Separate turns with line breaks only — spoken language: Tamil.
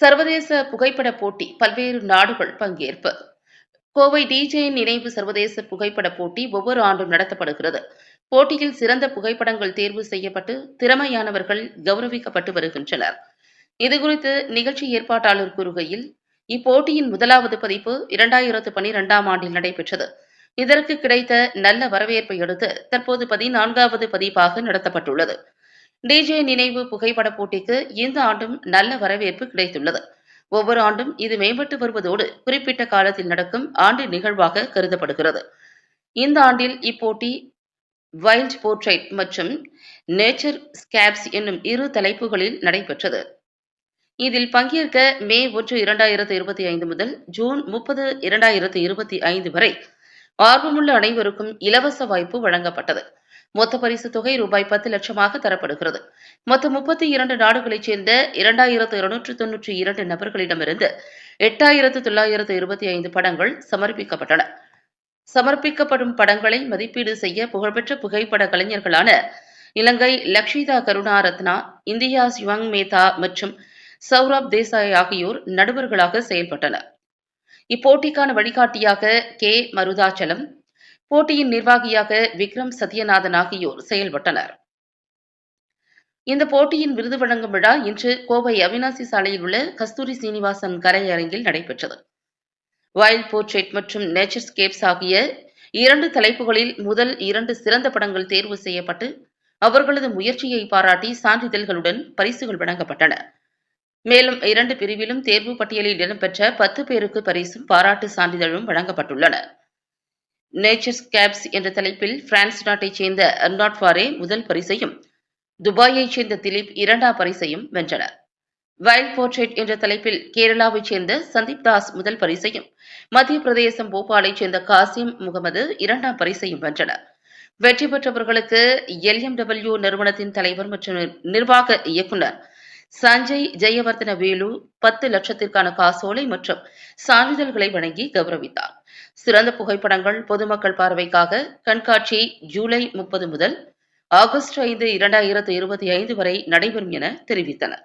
சர்வதேச புகைப்பட போட்டி பல்வேறு நாடுகள் பங்கேற்பு. கோவை டிஜே நினைவு சர்வதேச புகைப்பட போட்டி ஒவ்வொரு ஆண்டும் நடத்தப்படுகிறது. போட்டியில் சிறந்த புகைப்படங்கள் தேர்வு செய்யப்பட்டு திறமையானவர்கள் கௌரவிக்கப்பட்டு வருகின்றனர். இதுகுறித்து நிகழ்ச்சி ஏற்பாட்டாளர் கூறுகையில் இப்போட்டியின் முதலாவது பதிப்பு இரண்டாயிரத்து பனிரெண்டாம் ஆண்டில் நடைபெற்றது. இதற்கு கிடைத்த நல்ல வரவேற்பை அடுத்து தற்போது பதினான்காவது பதிப்பாக நடத்தப்பட்டுள்ளது. டிஜே நினைவு புகைப்பட போட்டிக்கு இந்த ஆண்டும் நல்ல வரவேற்பு கிடைத்துள்ளது. ஒவ்வொரு ஆண்டும் இது மேம்பட்டு வருவதோடு குறிப்பிட்ட காலத்தில் நடக்கும் ஆண்டு நிகழ்வாக கருதப்படுகிறது. இந்த ஆண்டில் இப்போட்டி வைல்ட் போர்ட்ரைட் மற்றும் நேச்சர் ஸ்கேப்ஸ் என்னும் இரு தலைப்புகளில் நடைபெற்றது. இதில் பங்கேற்க மே ஒன்று இரண்டாயிரத்து இருபத்தி ஐந்து முதல் ஜூன் முப்பது இரண்டாயிரத்து இருபத்தி ஐந்து வரை ஆர்வமுள்ள அனைவருக்கும் இலவச வாய்ப்பு வழங்கப்பட்டது. மொத்த பரிசு தொகை ரூபாய் பத்து லட்சமாக தரப்படுகிறது. மொத்தம் முப்பத்தி இரண்டு நாடுகளைச் சேர்ந்த இரண்டாயிரத்து இருநூற்று தொன்னூற்றி இரண்டு நபர்களிடமிருந்து எட்டாயிரத்து தொள்ளாயிரத்து இருபத்தி ஐந்து படங்கள் சமர்ப்பிக்கப்பட்டன. சமர்ப்பிக்கப்படும் படங்களை மதிப்பீடு செய்ய புகழ்பெற்ற புகைப்பட கலைஞர்களான இலங்கை லக்ஷிதா கருணாரத்னா இந்தியா யுவங் மேத்தா மற்றும் சௌரப் தேசாய் ஆகியோர் நடுவர்களாக செயல்பட்டனர். இப்போட்டிக்கான வழிகாட்டியாக கே. மருதாச்சலம் போட்டியின் நிர்வாகியாக விக்ரம் சத்யநாதன் ஆகியோர் செயல்பட்டனர். இந்த போட்டியின் விருது வழங்கும் விழா இன்று கோவை அவினாசி சாலையில் உள்ள கஸ்தூரி சீனிவாசன் கலையரங்கில் நடைபெற்றது. வைல்ட் போர்ட்ரேட் மற்றும் நேச்சர்ஸ்கேப்ஸ் ஆகிய இரண்டு தலைப்புகளில் முதல் இரண்டு சிறந்த படங்கள் தேர்வு செய்யப்பட்டு அவர்களது முயற்சியை பாராட்டி சான்றிதழ்களுடன் பரிசுகள் வழங்கப்பட்டன. மேலும் இரண்டு பிரிவிலும் தேர்வு பட்டியலில் இடம்பெற்ற பத்து பேருக்கு பரிசும் பாராட்டு சான்றிதழும் வழங்கப்பட்டுள்ளன. நேச்சர்ஸ் கேப்ஸ் என்ற தலைப்பில் பிரான்ஸ் நாட்டைச் சேர்ந்த அர்னாட் ஃபாரே முதல் பரிசையும் துபாயைச் சேர்ந்த திலீப் இரண்டாம் பரிசையும் வென்றனர் வைல்ட் போர்ட்ரேட் என்ற தலைப்பில் கேரளாவைச் சேர்ந்த சந்தீப் தாஸ் முதல் பரிசையும் மத்திய பிரதேசம் போபாலைச் சேர்ந்த காசிம் முகமது இரண்டாம் பரிசையும் வென்றனர் வெற்றி பெற்றவர்களுக்கு எல்எம்டபிள்யூ நிறுவனத்தின் தலைவர் மற்றும் நிர்வாக இயக்குநர் சஞ்சய் ஜெயவர்தன வேலு பத்து லட்சத்திற்கான காசோலை மற்றும் சான்றிதழ்களை வழங்கி கௌரவித்தார். சிறந்த புகைப்படங்கள் பொதுமக்கள் பார்வைக்காக கண்காட்சி ஜூலை முப்பது முதல் ஆகஸ்ட் ஐந்து இரண்டாயிரத்து இருபத்தி ஐந்து வரை நடைபெறும் என தெரிவித்தனர்.